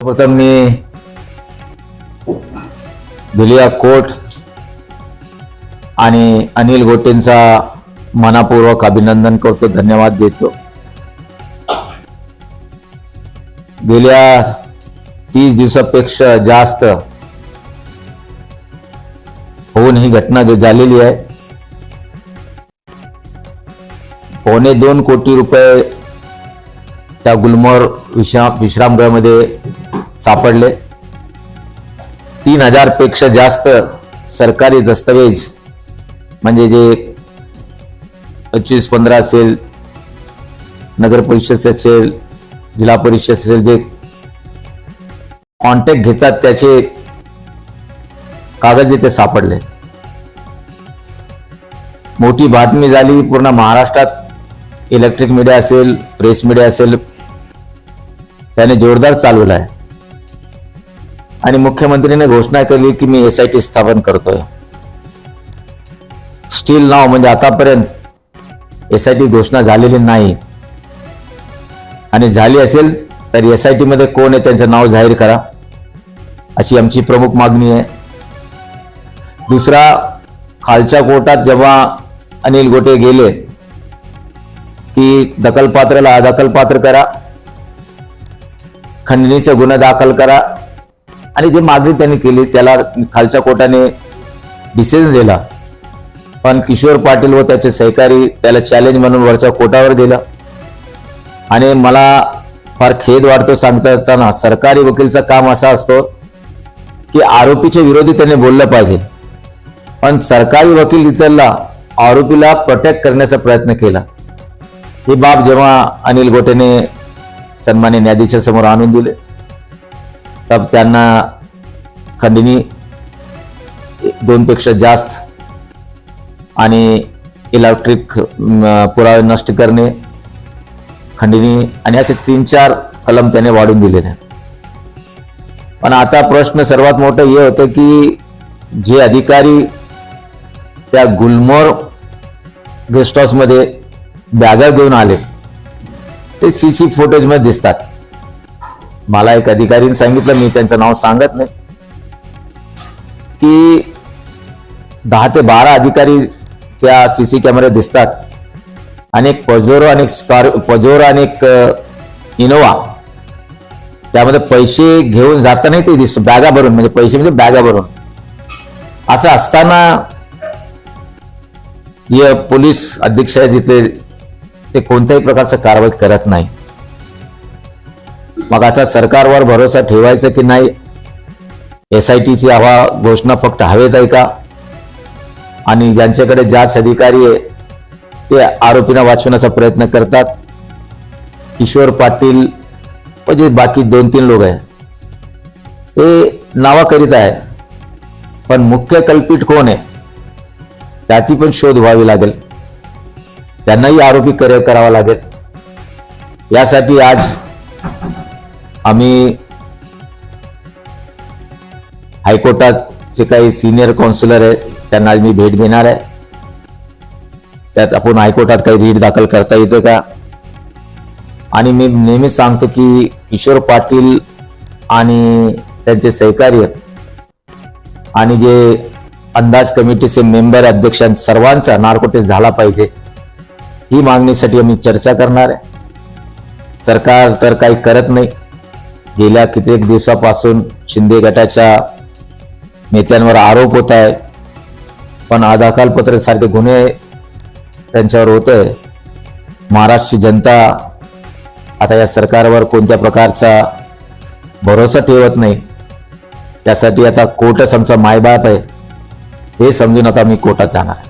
प्रथम मी धुलिया कोट आणि अनिल गोटेंचा मनापूर्वक अभिनंदन करतो धन्यवाद देतो. गेल्या तीस दिवसापेक्षा जास्त होऊन ही घटना झालेली आहे. पावणे दोन कोटी रुपये त्या गुलमोर विश्राम विश्रामगृहामध्ये सापडले. तीन हजारपेक्षा जास्त सरकारी दस्तावेज म्हणजे जे पंचवीस पंधरा असेल नगर परिषद असेल जिल्हा परिषद असेल जे कॉन्टॅक्ट घेतात त्याचे कागद इथे सापडले. मोठी बातमी झाली पूर्ण महाराष्ट्रात इलेक्ट्रिक मीडिया असेल प्रेस मीडिया असेल त्याने जोरदार चालवला आहे. आणि मुख्यमंत्रीने घोषणा केली की मी एस आय टी स्थापन करतोय. स्टील नाव म्हणजे आतापर्यंत एस आय टी घोषणा झालेली नाही. आणि झाली असेल तर एस आय टी मध्ये कोण आहे त्यांचं नाव जाहीर करा. अशी आमची प्रमुख मागणी आहे. दुसरा खालच्या कोर्टात जेव्हा अनिल गोटे गेले की दखलपात्राला अदखलपात्र करा. खंडणीचा गुन्हा दाखल करा. आणि जे मागणी त्यांनी केली त्याला खालच्या कोर्टाने डिसिजन दिला. पण किशोर पाटील व त्याचे सहकारी त्याला चॅलेंज म्हणून वरच्या कोर्टावर दिला. आणि मला फार खेद वाटतो सांगता येताना सरकारी वकीलचं काम असं असतो की आरोपीच्या विरोधी त्यांनी बोललं पाहिजे. पण सरकारी वकील इतरला आरोपीला प्रोटेक्ट करण्याचा प्रयत्न केला ही बाब जेव्हा अनिल गोटेने सन्मान्य न्यायाधीशासमोर आणून दिले. तर त्यांना खंडणी दोनपेक्षा जास्त आणि इलेक्ट्रिक पुरावे नष्ट करणे खंडणी आणि असे तीन चार कलम त्याने वाढून दिलेले. पण आता प्रश्न सर्वात मोठं हे होतं की जे अधिकारी त्या गुलमोर गेस्ट हाऊसमध्ये बॅगा घेऊन आले ते सी सी फुटेजमध्ये दिसतात. मला एक अधिकारीने सांगितलं मी त्यांचं नाव सांगत नाही. की दहा ते बारा अधिकारी त्या सीसी कॅमेऱ्यात दिसतात. आणि एक पजोरो आणि एक स्कार पजोरो आणि एक इनोवा त्यामध्ये पैसे घेऊन जातानाही ते दिसतो बॅगा भरून म्हणजे पैसे म्हणजे बॅगा भरून. असं असताना जे पोलीस अधीक्षक तिथले ते कोणत्याही प्रकारचं कारवाई करत नाही. मग असा सरकारवर भरोसा ठेवायचा की नाही? एस आय टीची हवा घोषणा फक्त हवेत आहे का? आणि ज्यांच्याकडे जाच अधिकारी आहे ते आरोपींना वाचवण्याचा प्रयत्न करतात. किशोर पाटील म्हणजे बाकी दोन तीन लोक आहे. ते नावा करीत आहे. पण मुख्य कल्पित कोण आहे? त्याची पण शोध व्हावी लागेल. त्यांनाही आरोपी करावा लागेल. यासाठी आज आम्ही हायकोर्टात जे काही सिनियर काउन्सिलर आहे त्यांना आज मी भेट घेणार आहे. त्यात आपण हायकोर्टात काही रीट दाखल करता येते का? आणि मी नेहमीच सांगतो की किशोर पाटील आणि त्यांचे सहकार्य आणि जे अंदाज कमिटीचे मेंबर अध्यक्ष सर्वांचा नार्कोटेस झाला पाहिजे. ही मागणीसाठी आम्ही चर्चा करणार आहे. सरकार तर काही करत नाही. गेल्या कित्येक दिवसापासून शिंदे गटाच्या नेत्यांवर आरोप होत आहे. पण आज सारखे गुन्हे त्यांच्यावर होत आहे. महाराष्ट्रची जनता आता या सरकारवर कोणत्या प्रकारचा भरोसा ठेवत नाही त्यासाठी आता कोर्टच आमचा मायबाप आहे हे समजून आता मी कोर्टात जाणार